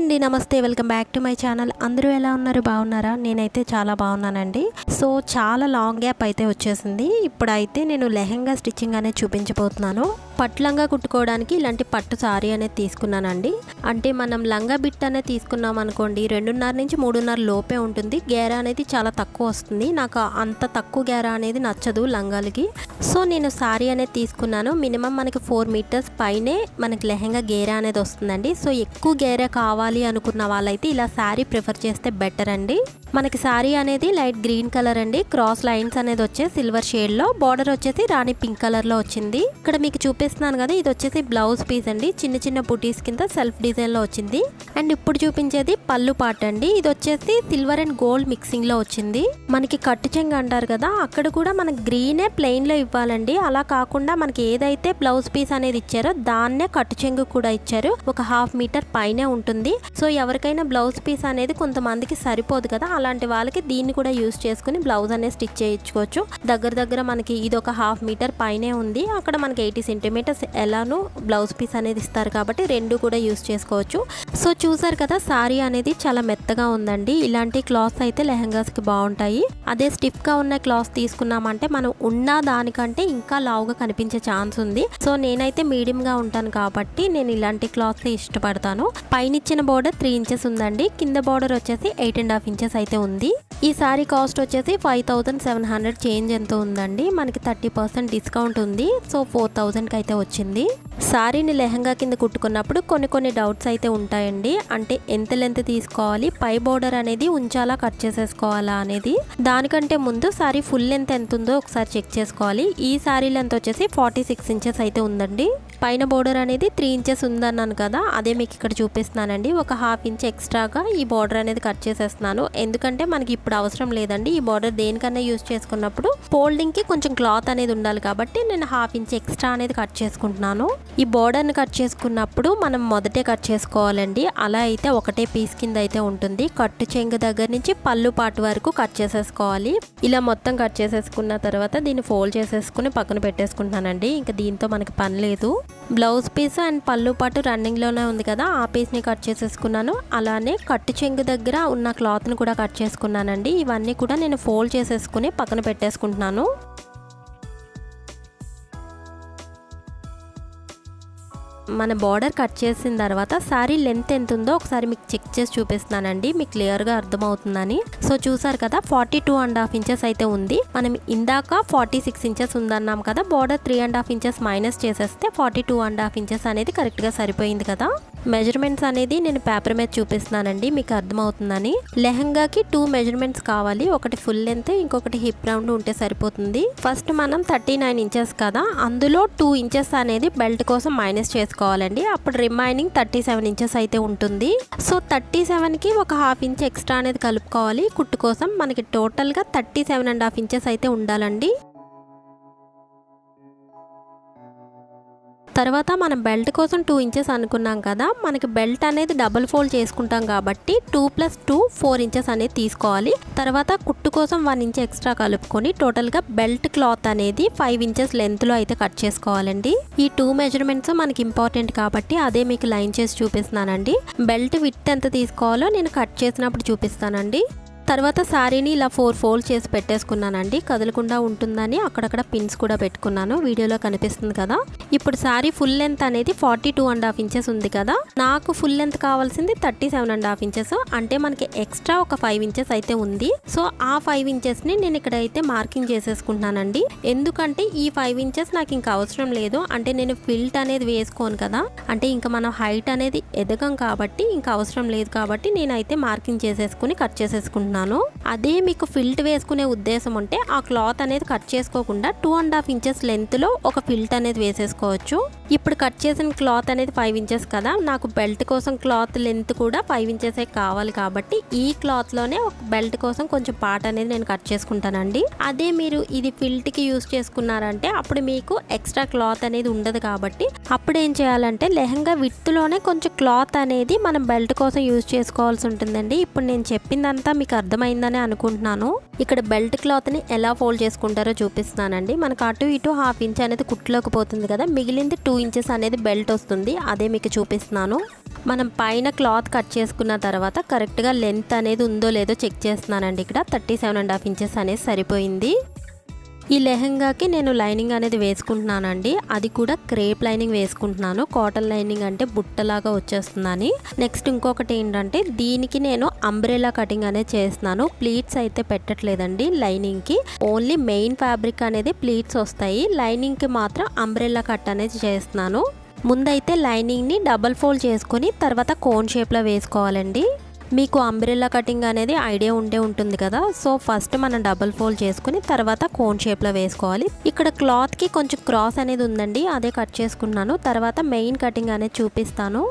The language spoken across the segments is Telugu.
అండి నమస్తే welcome back to my channel. అందరూ ఎలా ఉన్నారు? బాగున్నారా? నేనైతే చాలా బాగున్నానండి. సో చాలా లాంగ్ గ్యాప్ అయితే వచ్చేసింది. ఇప్పుడైతే నేను లెహెంగా స్టిచ్చింగ్ అనేది చూపించబోతున్నాను. పట్టు లంగా కుట్టుకోవడానికి ఇలాంటి పట్టు సారీ అనేది తీసుకున్నానండి. అంటే మనం లంగా బిట్ అనేది తీసుకున్నాం అనుకోండి రెండున్నర నుంచి మూడున్నర లోపే ఉంటుంది. గేర అనేది చాలా తక్కువ వస్తుంది. నాకు అంత తక్కువ గేర అనేది నచ్చదు లంగాలకి. సో నేను సారీ అనేది తీసుకున్నాను. మినిమం మనకి ఫోర్ మీటర్స్ పైనే మనకి లెహంగా గేర అనేది వస్తుందండి. సో ఎక్కువ గేర కావాలి అనుకున్న వాళ్ళైతే ఇలా శారీ ప్రిఫర్ చేస్తే బెటర్ అండి. మనకి శారీ అనేది లైట్ గ్రీన్ కలర్ అండి. క్రాస్ లైన్స్ అనేది వచ్చే సిల్వర్ షేడ్లో. బార్డర్ వచ్చేసి రాణి పింక్ కలర్లో వచ్చింది. ఇక్కడ మీకు చూపిస్తున్నాను కదా ఇది వచ్చేసి బ్లౌజ్ పీస్ అండి. చిన్న చిన్న బుటీస్ కింద సెల్ఫ్ డిజైన్లో వచ్చింది. అండ్ ఇప్పుడు చూపించేది పళ్ళు పాట అండి. ఇది వచ్చేసి సిల్వర్ అండ్ గోల్డ్ మిక్సింగ్లో వచ్చింది. మనకి కట్టు చెంగు అంటారు కదా అక్కడ కూడా మనకి గ్రీనే ప్లెయిన్లో ఇవ్వాలండి. అలా కాకుండా మనకి ఏదైతే బ్లౌజ్ పీస్ అనేది ఇచ్చారో దాన్నే కట్టు చెంగు కూడా ఇచ్చారు. ఒక హాఫ్ మీటర్ పైనే ఉంటుంది. సో ఎవరికైనా బ్లౌజ్ పీస్ అనేది కొంతమందికి సరిపోదు కదా అలాంటి వాళ్ళకి దీన్ని కూడా యూస్ చేసుకుని బ్లౌజ్ అనేది స్టిచ్ చేయించుకోవచ్చు. దగ్గర దగ్గర మనకి ఇది ఒక హాఫ్ మీటర్ పైనే ఉంది. అక్కడ మనకి ఎయిటీ సెంటీమీటర్స్ ఎలానో బ్లౌజ్ పీస్ అనేది ఇస్తారు కాబట్టి రెండు కూడా యూస్ చేసుకోవచ్చు. సో చూసారు కదా సారీ అనేది చాలా మెత్తగా ఉందండి. ఇలాంటి క్లాత్స్ అయితే లెహంగాస్కి బాగుంటాయి. అదే స్టిఫ్గా ఉన్న క్లాత్ తీసుకున్నామంటే మనం ఉన్న దానికంటే ఇంకా లావుగా కనిపించే ఛాన్స్ ఉంది. సో నేనైతే మీడియంగా ఉంటాను కాబట్టి నేను ఇలాంటి క్లాత్స్ ఇష్టపడతాను. పైన ఇచ్చిన బోర్డర్ త్రీ ఇంచెస్ ఉందండి. కింద బోర్డర్ వచ్చేసి ఎయిట్ అండ్ హాఫ్ ఇంచెస్ అయితే ఉంది. ఈ సారీ కాస్ట్ వచ్చేసి five thousand seven hundred change ఎంత ఉందండి. మనకి థర్టీ పర్సెంట్ డిస్కౌంట్ ఉంది. సో ఫోర్ థౌజండ్కి అయితే వచ్చింది. సారీని లెహంగా కింద కుట్టుకున్నప్పుడు కొన్ని కొన్ని డౌట్స్ అయితే ఉంటాయండి. అంటే ఎంత లెంత్ తీసుకోవాలి? పై బోర్డర్ అనేది ఉంచాలా? కట్ చేసేసుకోవాలా? అనేది దానికంటే ముందు సారీ ఫుల్ లెంత్ ఎంత ఉందో ఒకసారి చెక్ చేసుకోవాలి. ఈ సారీ లెంత్ వచ్చేసి ఫార్టీ సిక్స్ ఇంచెస్ అయితే ఉందండి. పైన బోర్డర్ అనేది త్రీ ఇంచెస్ ఉందన్నాను కదా అదే మీకు ఇక్కడ చూపిస్తున్నానండి. ఒక హాఫ్ ఇంచ్ ఎక్స్ట్రాగా ఈ బోర్డర్ అనేది కట్ చేసేస్తున్నాను. ఎందుకంటే మనకి ఇప్పుడు అవసరం లేదండి ఈ బోర్డర్ దేనికన్నా యూస్ చేసుకున్నప్పుడు. ఫోల్డింగ్కి కొంచెం క్లాత్ అనేది ఉండాలి కాబట్టి నేను హాఫ్ ఇంచ్ ఎక్స్ట్రా అనేది కట్ చేసుకుంటున్నాను. ఈ బోర్డర్ని కట్ చేసుకున్నప్పుడు మనం మొదటే కట్ చేసుకోవాలండి. అలా అయితే ఒకటే పీస్ కింద అయితే ఉంటుంది. కట్టు చెంగు దగ్గర నుంచి పళ్ళు పాటు వరకు కట్ చేసేసుకోవాలి. ఇలా మొత్తం కట్ చేసేసుకున్న తర్వాత దీన్ని ఫోల్డ్ చేసేసుకుని పక్కన పెట్టేసుకుంటున్నానండి. ఇంకా దీంతో మనకి పని లేదు. బ్లౌజ్ పీస్ అండ్ పళ్ళు పాటు రన్నింగ్లోనే ఉంది కదా ఆ పీస్ని కట్ చేసేసుకున్నాను. అలానే కట్టు చెంగు దగ్గర ఉన్న క్లాత్ని కూడా కట్ చేసుకున్నానండి. ఇవన్నీ కూడా నేను ఫోల్డ్ చేసేసుకుని పక్కన పెట్టేసుకుంటున్నాను. మన బార్డర్ కట్ చేసిన తర్వాత శారీ లెంత్ ఎంత ఉందో ఒకసారి మీకు చెక్ చేసి చూపిస్తున్నానండి. మీకు క్లియర్గా అర్థమవుతుందని. సో చూసారు కదా forty two and half inches అయితే ఉంది. మనం ఇందాక ఫార్టీ సిక్స్ ఇంచెస్ ఉందన్నాం కదా border three and half inches minus చేసేస్తే forty two and half inches అనేది కరెక్ట్గా సరిపోయింది కదా. మెజర్మెంట్స్ అనేది నేను పేపర్ మీద చూపిస్తున్నానండి మీకు అర్థమవుతుందని. లెహంగాకి టూ మెజర్మెంట్స్ కావాలి ఒకటి ఫుల్ లెంత్ ఇంకొకటి హిప్ రౌండ్ ఉంటే సరిపోతుంది. ఫస్ట్ మనం థర్టీ నైన్ ఇంచెస్ కదా అందులో టూ ఇంచెస్ అనేది బెల్ట్ కోసం మైనస్ తీసుకోవాలండి. అప్పుడు రిమైనింగ్ థర్టీ సెవెన్ ఇంచెస్ అయితే ఉంటుంది. సో థర్టీ సెవెన్కి ఒక హాఫ్ ఇంచ్ ఎక్స్ట్రా అనేది కలుపుకోవాలి. కుట్టు కోసం మనకి టోటల్గా thirty seven and half inches అయితే ఉండాలండి. తర్వాత మనం బెల్ట్ కోసం టూ ఇంచెస్ అనుకున్నాం కదా మనకి బెల్ట్ అనేది డబుల్ ఫోల్డ్ చేసుకుంటాం కాబట్టి two plus two four inches అనేది తీసుకోవాలి. తర్వాత కుట్టు కోసం వన్ ఇంచ్ ఎక్స్ట్రా కలుపుకొని టోటల్గా బెల్ట్ క్లాత్ అనేది ఫైవ్ ఇంచెస్ లెంత్లో అయితే కట్ చేసుకోవాలండి. ఈ టూ మెజర్మెంట్స్ మనకి ఇంపార్టెంట్ కాబట్టి అదే మీకు లైన్ చేసి చూపిస్తున్నానండి. బెల్ట్ విత్ ఎంత తీసుకోవాలో నేను కట్ చేసినప్పుడు చూపిస్తానండి. తర్వాత శారీని ఇలా ఫోర్ ఫోల్డ్ చేసి పెట్టేసుకున్నానండి. కదలకుండా ఉంటుందని అక్కడక్కడ పిన్స్ కూడా పెట్టుకున్నాను. వీడియోలో కనిపిస్తుంది కదా. ఇప్పుడు శారీ ఫుల్ లెంత్ అనేది forty two and half inches ఉంది కదా. నాకు ఫుల్ లెంత్ కావాల్సింది thirty seven and half inches. అంటే మనకి ఎక్స్ట్రా ఒక ఫైవ్ ఇంచెస్ అయితే ఉంది. సో ఆ ఫైవ్ ఇంచెస్ని నేను ఇక్కడ అయితే మార్కింగ్ చేసేసుకుంటున్నానండి. ఎందుకంటే ఈ ఫైవ్ ఇంచెస్ నాకు ఇంకా అవసరం లేదు. అంటే నేను ఫిల్ట్ అనేది వేసుకోను కదా. అంటే ఇంకా మనం హైట్ అనేది ఎదగం కాబట్టి ఇంకా అవసరం లేదు కాబట్టి నేనైతే మార్కింగ్ చేసేసుకుని కట్ చేసేసుకుంటున్నాను. అదే మీకు ఫిల్ట్ వేసుకునే ఉద్దేశం ఉంటే ఆ క్లాత్ అనేది కట్ చేసుకోకుండా టూ అండ్ హాఫ్ ఇంచెస్ లెంత్లో ఒక ఫిల్ట్ అనేది వేసేసుకోవచ్చు. ఇప్పుడు కట్ చేసిన క్లాత్ అనేది ఫైవ్ ఇంచెస్ కదా నాకు బెల్ట్ కోసం క్లాత్ లెంత్ కూడా ఫైవ్ ఇంచెసే కావాలి కాబట్టి ఈ క్లాత్లోనే ఒక బెల్ట్ కోసం కొంచెం పార్ట్ అనేది నేను కట్ చేసుకుంటానండి. అదే మీరు ఇది ఫిల్ట్కి యూస్ చేసుకున్నారంటే అప్పుడు మీకు ఎక్స్ట్రా క్లాత్ అనేది ఉండదు కాబట్టి అప్పుడు ఏం చేయాలంటే లెహంగా విత్తులోనే కొంచెం క్లాత్ అనేది మనం బెల్ట్ కోసం యూస్ చేసుకోవాల్సి ఉంటుందండి. ఇప్పుడు నేను చెప్పిందంతా మీకు అర్థమైందని అనుకుంటున్నాను. ఇక్కడ బెల్ట్ క్లాత్ని ఎలా ఫోల్డ్ చేసుకుంటారో చూపిస్తున్నానండి. మనకు అటు ఇటు హాఫ్ ఇంచ్ అనేది కుట్లోకి పోతుంది కదా. మిగిలింది టూ ఇంచెస్ అనేది బెల్ట్ వస్తుంది. అదే మీకు చూపిస్తున్నాను. మనం పైన క్లాత్ కట్ చేసుకున్న తర్వాత కరెక్ట్గా లెంత్ అనేది ఉందో లేదో చెక్ చేస్తున్నానండి ఇక్కడ. Thirty seven and half inches అనేది సరిపోయింది. ఈ లెహంగాకి నేను లైనింగ్ అనేది వేసుకుంటున్నానండి. అది కూడా క్రేప్ లైనింగ్ వేసుకుంటున్నాను. కాటన్ లైనింగ్ అంటే బుట్టలాగా వచ్చేస్తుందని. నెక్స్ట్ ఇంకొకటి ఏంటంటే దీనికి నేను అంబ్రెలా కటింగ్ అనేది చేస్తున్నాను. ప్లీట్స్ అయితే పెట్టట్లేదండి లైనింగ్కి. ఓన్లీ మెయిన్ ఫ్యాబ్రిక్ అనేది ప్లీట్స్ వస్తాయి. లైనింగ్కి మాత్రం అంబ్రెలా కట్ అనేది చేస్తున్నాను. ముందైతే లైనింగ్ని డబల్ ఫోల్డ్ చేసుకొని తర్వాత కోన్ షేప్లో వేసుకోవాలండి. మీకు అంబ్రెల్లా కటింగ్ అనేది ఐడియా ఉండే ఉంటుంది కదా. సో ఫస్ట్ మనం డబుల్ ఫోల్డ్ చేసుకుని తర్వాత కోన్ షేప్లో వేసుకోవాలి. ఇక్కడ క్లాత్కి కొంచెం క్రాస్ అనేది ఉందండి అదే కట్ చేసుకున్నాను. తర్వాత మెయిన్ కటింగ్ అనేది చూపిస్తాను.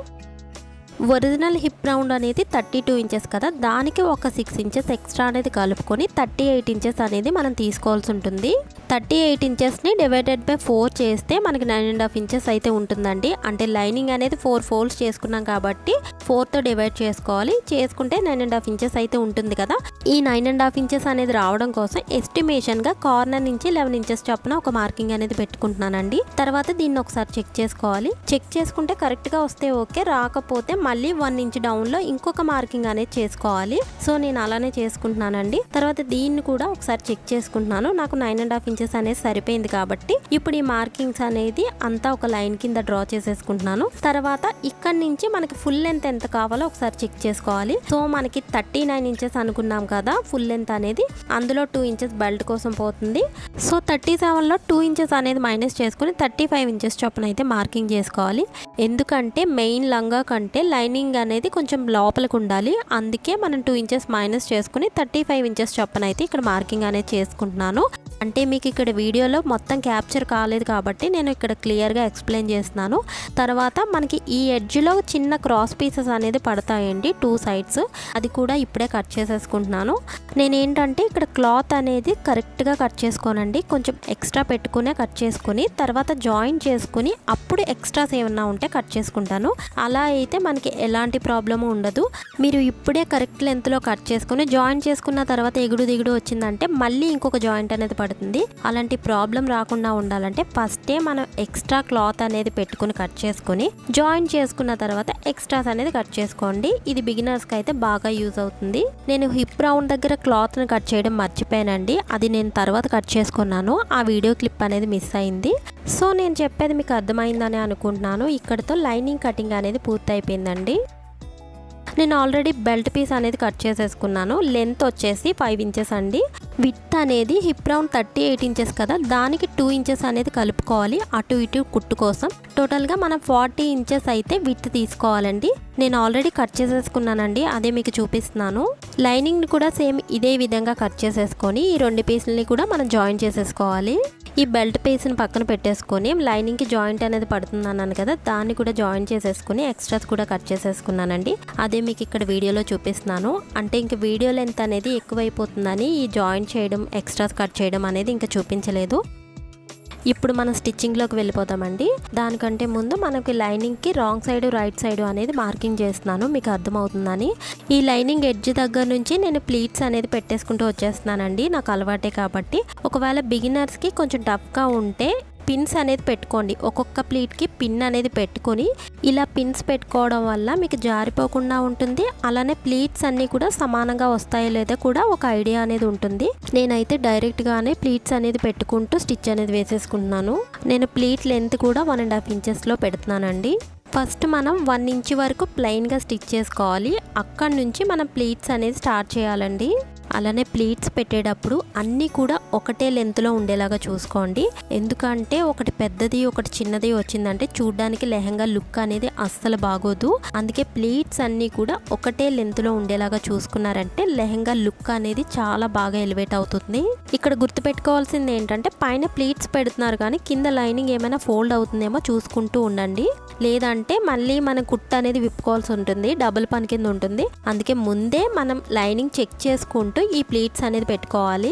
ఒరిజినల్ హిప్ రౌండ్ అనేది థర్టీ టూ ఇంచెస్ కదా. దానికి ఒక సిక్స్ ఇంచెస్ ఎక్స్ట్రా అనేది కలుపుకొని థర్టీ ఎయిట్ ఇంచెస్ అనేది మనం తీసుకోవాల్సి ఉంటుంది. థర్టీ ఎయిట్ ఇంచెస్ని డివైడెడ్ బై ఫోర్ చేస్తే మనకి నైన్ అండ్ హాఫ్ ఇంచెస్ అయితే ఉంటుందండి. అంటే లైనింగ్ అనేది ఫోర్ ఫోల్డ్స్ చేసుకున్నాం కాబట్టి ఫోర్తో డివైడ్ చేసుకోవాలి. చేసుకుంటే నైన్ అండ్ హాఫ్ ఇంచెస్ అయితే ఉంటుంది కదా. ఈ నైన్ అండ్ హాఫ్ ఇంచెస్ అనేది రావడం కోసం ఎస్టిమేషన్గా కార్నర్ నుంచి లెవెన్ ఇంచెస్ చొప్పున ఒక మార్కింగ్ అనేది పెట్టుకుంటున్నానండి. తర్వాత దీన్ని ఒకసారి చెక్ చేసుకోవాలి. చెక్ చేసుకుంటే కరెక్ట్గా వస్తే ఓకే రాకపోతే మళ్ళీ వన్ ఇంచ్ డౌన్లో ఇంకొక మార్కింగ్ అనేది చేసుకోవాలి. సో నేను అలానే చేసుకుంటున్నానండి. తర్వాత దీన్ని కూడా ఒకసారి చెక్ చేసుకుంటున్నాను. నాకు నైన్ అండ్ హాఫ్ ఇంచెస్ అనేది సరిపోయింది కాబట్టి ఇప్పుడు ఈ మార్కింగ్స్ అనేది అంతా ఒక లైన్ కింద డ్రా చేసేసుకుంటున్నాను. తర్వాత ఇక్కడ నుంచి మనకి ఫుల్ లెంత్ ఎంత కావాలో ఒకసారి చెక్ చేసుకోవాలి. సో మనకి థర్టీ నైన్ ఇంచెస్ అనుకున్నాం కదా ఫుల్ లెంత్ అనేది అందులో టూ ఇంచెస్ బెల్ట్ కోసం పోతుంది. సో థర్టీ సెవెన్లో టూ ఇంచెస్ అనేది మైనస్ చేసుకుని థర్టీ ఫైవ్ ఇంచెస్ చొప్పున అయితే మార్కింగ్ చేసుకోవాలి. ఎందుకంటే మెయిన్ లంగా కంటే లైనింగ్ అనేది కొంచెం లోపలికి ఉండాలి. అందుకే మనం టూ ఇంచెస్ మైనస్ చేసుకుని థర్టీ ఫైవ్ ఇంచెస్ చొప్పున అయితే ఇక్కడ మార్కింగ్ అనేది చేసుకుంటున్నాను. అంటే మీకు ఇక్కడ వీడియోలో మొత్తం క్యాప్చర్ కాలేదు కాబట్టి నేను ఇక్కడ క్లియర్గా ఎక్స్ప్లెయిన్ చేస్తున్నాను. తర్వాత మనకి ఈ ఎడ్జ్లో చిన్న క్రాస్ పీసెస్ అనేది పడతాయండి టూ సైడ్స్ అది కూడా ఇప్పుడే కట్ చేసేసుకుంటున్నాను. నేను ఏంటంటే ఇక్కడ క్లాత్ అనేది కరెక్ట్గా కట్ చేసుకోనండి. కొంచెం ఎక్స్ట్రా పెట్టుకునే కట్ చేసుకుని తర్వాత జాయిన్ చేసుకుని అప్పుడు ఎక్స్ట్రాస్ ఏమన్నా ఉంటే కట్ చేసుకుంటాను. అలా అయితే మనకి ఎలాంటి ప్రాబ్లము ఉండదు. మీరు ఇప్పుడే కరెక్ట్ లెంత్లో కట్ చేసుకుని జాయిన్ చేసుకున్న తర్వాత ఎగుడు దిగుడు వచ్చిందంటే మళ్ళీ ఇంకొక జాయింట్ అనేది పడుతుంది. అలాంటి ప్రాబ్లం రాకుండా ఉండాలంటే ఫస్టే మనం ఎక్స్ట్రా క్లాత్ అనేది పెట్టుకుని కట్ చేసుకుని జాయిన్ చేసుకున్న తర్వాత ఎక్స్ట్రాస్ అనేది కట్ చేసుకోండి. ఇది బిగినర్స్కి అయితే బాగా యూజ్ అవుతుంది. నేను హిప్ రౌండ్ దగ్గర క్లాత్ని కట్ చేయడం మర్చిపోయానండి. అది నేను తర్వాత కట్ చేసుకున్నాను. ఆ వీడియో క్లిప్ అనేది మిస్ అయింది. సో నేను చెప్పేది మీకు అర్థమైందని అనుకుంటున్నాను. ఇక్కడతో లైనింగ్ కటింగ్ అనేది పూర్తయిపోయిందండి. నేను ఆల్రెడీ బెల్ట్ పీస్ అనేది కట్ చేసేసుకున్నాను. లెంత్ వచ్చేసి ఫైవ్ ఇంచెస్ అండి. విత్ అనేది hip round thirty eight inches కదా. దానికి టూ ఇంచెస్ అనేది కలుపుకోవాలి అటు ఇటు కుట్టు కోసం. టోటల్గా మనం ఫార్టీ ఇంచెస్ అయితే విత్ తీసుకోవాలండి. నేను ఆల్రెడీ కట్ చేసేసుకున్నానండి. అదే మీకు చూపిస్తున్నాను. లైనింగ్ని కూడా సేమ్ ఇదే విధంగా కట్ చేసేసుకొని ఈ రెండు పీసులని కూడా మనం జాయిన్ చేసేసుకోవాలి. ఈ బెల్ట్ పీస్ని పక్కన పెట్టేసుకొని లైనింగ్కి జాయింట్ అనేది పడుతుంది అన్నాను కదా దాన్ని కూడా జాయిన్ చేసేసుకుని ఎక్స్ట్రాస్ కూడా కట్ చేసేసుకున్నానండి. అదే మీకు ఇక్కడ వీడియోలో చూపిస్తున్నాను. అంటే ఇంక వీడియో లెంత్ అనేది ఎక్కువైపోతుందని ఈ జాయిన్ చేయడం ఎక్స్ట్రాస్ కట్ చేయడం అనేది ఇంకా చూపించలేదు. ఇప్పుడు మనం స్టిచ్చింగ్లోకి వెళ్ళిపోతామండి. దానికంటే ముందు మనకి లైనింగ్కి రాంగ్ సైడ్ రైట్ సైడ్ అనేది మార్కింగ్ చేస్తున్నాను. మీకు అర్థమవుతుందని. ఈ లైనింగ్ ఎడ్జ్ దగ్గర నుంచి నేను ప్లీట్స్ అనేది పెట్టేసుకుంటూ వచ్చేస్తున్నానండి. నాకు అలవాటే కాబట్టి. ఒకవేళ బిగినర్స్కి కొంచెం టఫ్గా ఉంటే పిన్స్ అనేది పెట్టుకోండి. ఒక్కొక్క ప్లేట్కి పిన్ అనేది పెట్టుకొని ఇలా పిన్స్ పెట్టుకోవడం వల్ల మీకు జారిపోకుండా ఉంటుంది. అలానే ప్లీట్స్ అన్నీ కూడా సమానంగా వస్తాయో లేదో కూడా ఒక ఐడియా అనేది ఉంటుంది. నేనైతే డైరెక్ట్గానే ప్లీట్స్ అనేది పెట్టుకుంటూ స్టిచ్ అనేది వేసేసుకుంటున్నాను. నేను ప్లీట్ లెంత్ కూడా వన్ అండ్ హాఫ్ ఇంచెస్లో పెడుతున్నానండి. ఫస్ట్ మనం వన్ ఇంచ్ వరకు ప్లెయిన్గా స్టిచ్ చేసుకోవాలి. అక్కడి నుంచి మనం ప్లీట్స్ అనేది స్టార్ట్ చేయాలండి. అలానే ప్లీట్స్ పెట్టేటప్పుడు అన్నీ కూడా ఒకటే లెంత్లో ఉండేలాగా చూసుకోండి. ఎందుకంటే ఒకటి పెద్దది ఒకటి చిన్నది వచ్చిందంటే చూడ్డానికి లెహంగా లుక్ అనేది అస్సలు బాగోదు. అందుకే ప్లీట్స్ అన్నీ కూడా ఒకటే లెంత్లో ఉండేలాగా చూసుకున్నారంటే లెహంగా లుక్ అనేది చాలా బాగా ఎలివేట్ అవుతుంది. ఇక్కడ గుర్తుపెట్టుకోవాల్సింది ఏంటంటే పైన ప్లీట్స్ పెడుతున్నారు కానీ కింద లైనింగ్ ఏమైనా ఫోల్డ్ అవుతుందేమో చూసుకుంటూ ఉండండి. లేదంటే మళ్ళీ మనం కుట్ట అనేది విప్పుకోవాల్సి ఉంటుంది డబుల్ పని కింద ఉంటుంది. అందుకే ముందే మనం లైనింగ్ చెక్ చేసుకుంటూ ఈ ప్లీట్స్ అనేది పెట్టుకోవాలి.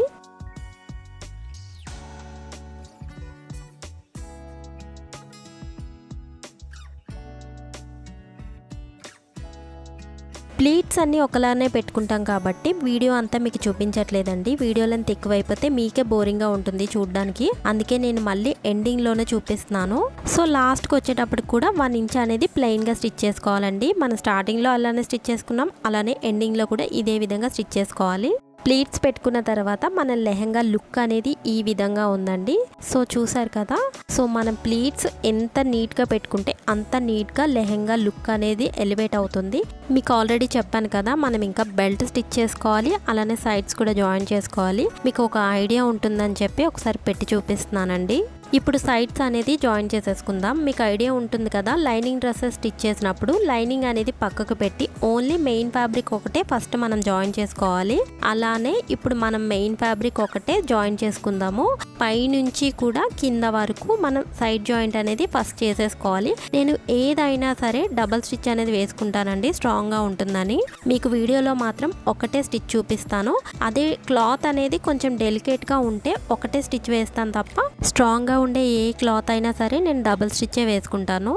ప్లీట్స్ అన్నీ ఒకలానే పెట్టుకుంటాం కాబట్టి వీడియో అంతా మీకు చూపించట్లేదండి. వీడియో లెంత్ ఎక్కువైపోతే మీకే బోరింగ్గా ఉంటుంది చూడడానికి. అందుకే నేను మళ్ళీ ఎండింగ్లోనే చూపిస్తున్నాను. సో లాస్ట్కి వచ్చేటప్పుడు కూడా వన్ ఇంచ్ అనేది ప్లెయిన్గా స్టిచ్ చేసుకోవాలండి. మనం స్టార్టింగ్లో అలానే స్టిచ్ చేసుకున్నాం. అలానే ఎండింగ్లో కూడా ఇదే విధంగా స్టిచ్ చేసుకోవాలి. ప్లీట్స్ పెట్టుకున్న తర్వాత మన లెహంగా లుక్ అనేది ఈ విధంగా ఉందండి. సో చూసారు కదా? సో మనం ప్లీట్స్ ఎంత నీట్గా పెట్టుకుంటే అంత నీట్గా లెహంగా లుక్ అనేది ఎలివేట్ అవుతుంది. మీకు ఆల్రెడీ చెప్పాను కదా మనం ఇంకా బెల్ట్ స్టిచ్ చేసుకోవాలి అలానే సైడ్స్ కూడా జాయిన్ చేసుకోవాలి. మీకు ఒక ఐడియా ఉంటుందని చెప్పి ఒకసారి పెట్టి చూపిస్తున్నానండి. ఇప్పుడు సైడ్స్ అనేది జాయిన్ చేసేసుకుందాం. మీకు ఐడియా ఉంటుంది కదా లైనింగ్ డ్రెస్సెస్ స్టిచ్ చేసినప్పుడు లైనింగ్ అనేది పక్కకు పెట్టి ఓన్లీ మెయిన్ ఫ్యాబ్రిక్ ఒకటే ఫస్ట్ మనం జాయిన్ చేసుకోవాలి. అలానే ఇప్పుడు మనం మెయిన్ ఫ్యాబ్రిక్ ఒకటే జాయిన్ చేసుకుందాము. పైనుంచి కూడా కింద వరకు మనం సైడ్ జాయింట్ అనేది ఫస్ట్ చేసేసుకోవాలి. నేను ఏదైనా సరే డబల్ స్టిచ్ అనేది వేసుకుంటానండి స్ట్రాంగ్గా ఉంటుందని. మీకు వీడియోలో మాత్రం ఒకటే స్టిచ్ చూపిస్తాను. అదే క్లాత్ అనేది కొంచెం డెలికేట్గా ఉంటే ఒకటే స్టిచ్ వేస్తాను తప్ప స్ట్రాంగ్గా ఉండే ఏ క్లాత్ అయినా సరే నేను డబుల్ స్టిచ్చే వేసుకుంటాను.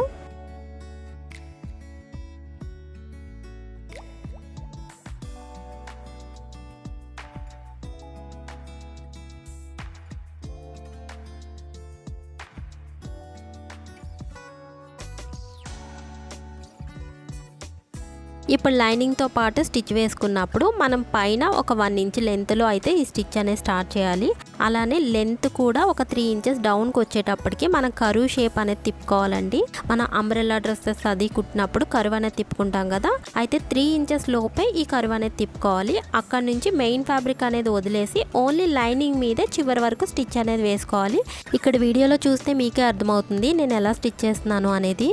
ఇప్పుడు లైనింగ్తో పాటు స్టిచ్ వేసుకున్నప్పుడు మనం పైన ఒక వన్ ఇంచ్ లెంత్లో అయితే ఈ స్టిచ్ అనేది స్టార్ట్ చేయాలి. అలానే లెంత్ కూడా ఒక త్రీ ఇంచెస్ డౌన్కి వచ్చేటప్పటికి మనం కరువు షేప్ అనేది తిప్పుకోవాలండి. మన అంబ్రెల్లా డ్రెస్సెస్ అది కుట్టినప్పుడు కరువు అనేది తిప్పుకుంటాం కదా. అయితే త్రీ ఇంచెస్ లోపే ఈ కరువు అనేది తిప్పుకోవాలి. అక్కడ నుంచి మెయిన్ ఫ్యాబ్రిక్ అనేది వదిలేసి ఓన్లీ లైనింగ్ మీదే చివరి వరకు స్టిచ్ అనేది వేసుకోవాలి. ఇక్కడ వీడియోలో చూస్తే మీకే అర్థమవుతుంది నేను ఎలా స్టిచ్ చేస్తున్నాను అనేది.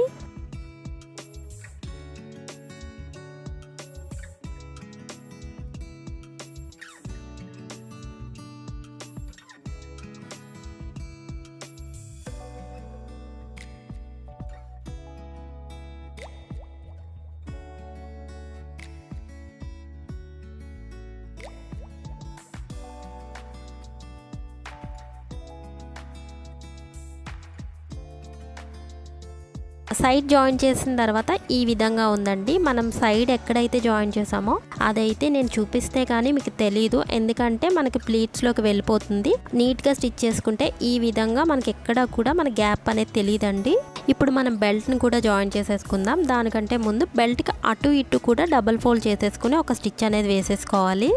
సైడ్ జాయిన్ చేసిన తర్వాత ఈ విధంగా ఉందండి. మనం సైడ్ ఎక్కడైతే జాయిన్ చేసామో అదైతే నేను చూపిస్తే కానీ మీకు తెలీదు. ఎందుకంటే మనకి ప్లీట్స్లోకి వెళ్ళిపోతుంది. నీట్గా స్టిచ్ చేసుకుంటే ఈ విధంగా మనకి ఎక్కడ కూడా మన గ్యాప్ అనేది తెలియదండి ఇప్పుడు మనం బెల్ట్ని కూడా జాయిన్ చేసేసుకుందాం. దానికంటే ముందు బెల్ట్కి అటు ఇటు కూడా డబల్ ఫోల్డ్ చేసేసుకుని ఒక స్టిచ్ అనేది వేసేసుకోవాలి.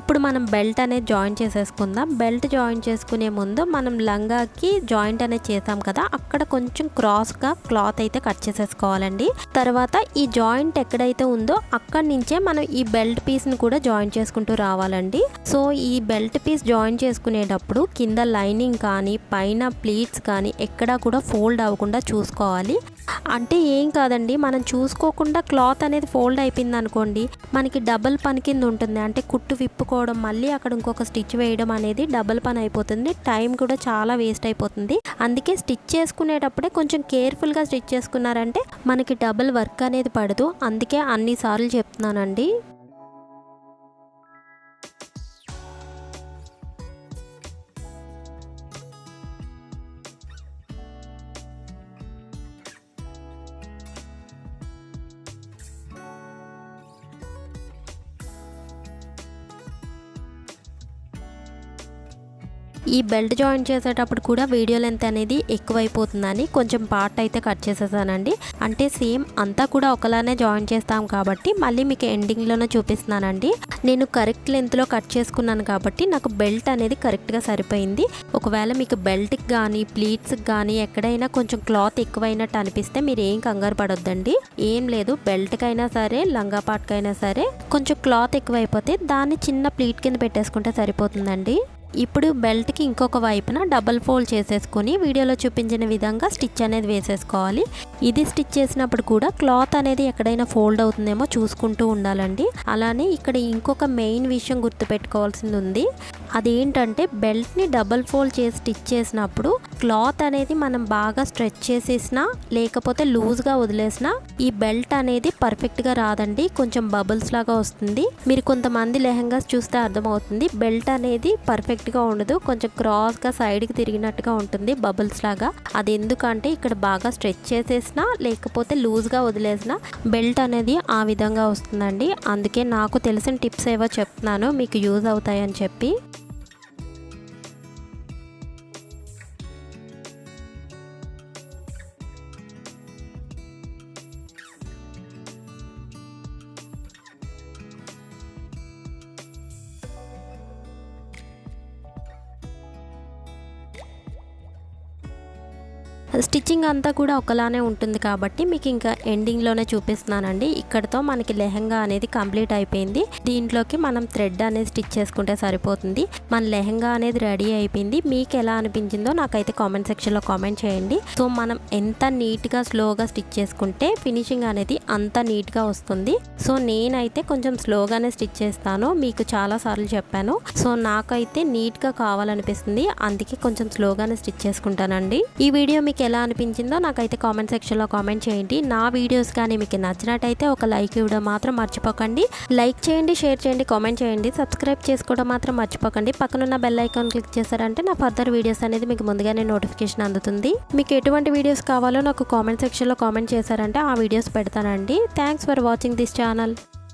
ఇప్పుడు మనం బెల్ట్ అనేది జాయిన్ చేసేసుకుందాం. బెల్ట్ జాయిన్ చేసుకునే ముందు మనం లంగాకి జాయింట్ అనేది చేసాం కదా అక్కడ కొంచెం క్రాస్గా క్లాత్ అయితే కట్ చేసేసుకోవాలండి. తర్వాత ఈ జాయింట్ ఎక్కడైతే ఉందో అక్కడి నుంచే మనం ఈ బెల్ట్ పీస్ని కూడా జాయిన్ చేసుకుంటూ రావాలండి. సో ఈ బెల్ట్ పీస్ జాయిన్ చేసుకునేటప్పుడు కింద లైనింగ్ కానీ పైన ప్లీట్స్ కానీ ఎక్కడా కూడా ఫోల్డ్ అవ్వకుండా చూసుకోవాలి. అంటే ఏం కాదండి మనం చూసుకోకుండా క్లాత్ అనేది ఫోల్డ్ అయిపోయింది అనుకోండి మనకి డబల్ పని కింద ఉంటుంది. అంటే కుట్టు విప్పుకోవడం మళ్ళీ అక్కడ ఇంకొక స్టిచ్ వేయడం అనేది డబల్ పని అయిపోతుంది. టైం కూడా చాలా వేస్ట్ అయిపోతుంది. అందుకే స్టిచ్ చేసుకునేటప్పుడే కొంచెం కేర్ఫుల్గా స్టిచ్ చేసుకున్నారంటే మనకి డబల్ వర్క్ అనేది పడదు. అందుకే అన్నిసార్లు చెప్తున్నానండి. ఈ బెల్ట్ జాయిన్ చేసేటప్పుడు కూడా వీడియో లెంత్ అనేది ఎక్కువైపోతుందని కొంచెం పార్ట్ అయితే కట్ చేసేసానండి. అంటే సేమ్ అంతా కూడా ఒకలానే జాయిన్ చేస్తాం కాబట్టి మళ్ళీ మీకు ఎండింగ్లోనే చూపిస్తున్నానండి. నేను కరెక్ట్ లెంత్లో కట్ చేసుకున్నాను కాబట్టి నాకు బెల్ట్ అనేది కరెక్ట్గా సరిపోయింది. ఒకవేళ మీకు బెల్ట్కి కానీ ప్లీట్స్కి కానీ ఎక్కడైనా కొంచెం క్లాత్ ఎక్కువైనట్టు అనిపిస్తే మీరు ఏం కంగారు పడొద్దండి. ఏం లేదు బెల్ట్కైనా సరే లంగా పాట్కైనా సరే కొంచెం క్లాత్ ఎక్కువైపోతే దాన్ని చిన్న ప్లీట్ కింద పెట్టేసుకుంటే సరిపోతుందండి. ఇప్పుడు బెల్ట్కి ఇంకొక వైపున డబల్ ఫోల్డ్ చేసేసుకొని వీడియోలో చూపించిన విధంగా స్టిచ్ అనేది వేసేసుకోవాలి. ఇది స్టిచ్ చేసినప్పుడు కూడా క్లాత్ అనేది ఎక్కడైనా ఫోల్డ్ అవుతుందేమో చూసుకుంటూ ఉండాలండి. అలానే ఇక్కడ ఇంకొక మెయిన్ విషయం గుర్తుపెట్టుకోవాల్సింది ఉంది. అదేంటంటే బెల్ట్ని డబల్ ఫోల్డ్ చేసి స్టిచ్ చేసినప్పుడు క్లాత్ అనేది మనం బాగా స్ట్రెచ్ చేసేసినా లేకపోతే లూజ్గా వదిలేసినా ఈ బెల్ట్ అనేది పర్ఫెక్ట్గా రాదండి. కొంచెం బబుల్స్ లాగా వస్తుంది. మీరు కొంతమంది లెహంగాస్ చూస్తే అర్థమవుతుంది. బెల్ట్ అనేది పర్ఫెక్ట్ పర్ఫెక్ట్గా ఉండదు. కొంచెం క్రాస్గా సైడ్కి తిరిగినట్టుగా ఉంటుంది బబుల్స్ లాగా. అది ఎందుకంటే ఇక్కడ బాగా స్ట్రెచ్ చేసేసినా లేకపోతే లూజ్గా వదిలేసినా బెల్ట్ అనేది ఆ విధంగా వస్తుందండి. అందుకే నాకు తెలిసిన టిప్స్ ఏవో చెప్తున్నాను. మీకు యూజ్ అవుతాయని చెప్పి. స్టిచ్చింగ్ అంతా కూడా ఒకలానే ఉంటుంది కాబట్టి మీకు ఇంకా ఎండింగ్లోనే చూపిస్తున్నానండి. ఇక్కడతో మనకి లెహంగా అనేది కంప్లీట్ అయిపోయింది. దీంట్లోకి మనం థ్రెడ్ అనేది స్టిచ్ చేసుకుంటే సరిపోతుంది. మన లెహంగా అనేది రెడీ అయిపోయింది. మీకు ఎలా అనిపించిందో నాకైతే కామెంట్ సెక్షన్లో కామెంట్ చేయండి. సో మనం ఎంత నీట్గా స్లోగా స్టిచ్ చేసుకుంటే ఫినిషింగ్ అనేది అంత నీట్గా వస్తుంది. సో నేనైతే కొంచెం స్లోగానే స్టిచ్ చేస్తాను. మీకు చాలా సార్లు చెప్పాను. సో నాకైతే నీట్గా కావాలనిపిస్తుంది. అందుకే కొంచెం స్లోగానే స్టిచ్ చేసుకుంటానండి. ఈ వీడియో మీకు ఎలా అనిపించిందో నాకైతే కామెంట్ సెక్షన్లో కామెంట్ చేయండి. నా వీడియోస్ కానీ మీకు నచ్చినట్టయితే ఒక లైక్ ఇవ్వడం మాత్రం మర్చిపోకండి. లైక్ చేయండి షేర్ చేయండి కామెంట్ చేయండి. సబ్స్క్రైబ్ చేసుకోవడం మాత్రం మర్చిపోకండి. పక్కనున్న బెల్ ఐకాన్ క్లిక్ చేశారంటే నా ఫర్దర్ వీడియోస్ అనేది మీకు ముందుగానే నోటిఫికేషన్ అందుతుంది. మీకు ఎటువంటి వీడియోస్ కావాలో నాకు కామెంట్ సెక్షన్లో కామెంట్ చేశారంటే ఆ వీడియోస్ పెడతానండి. Thanks for watching this channel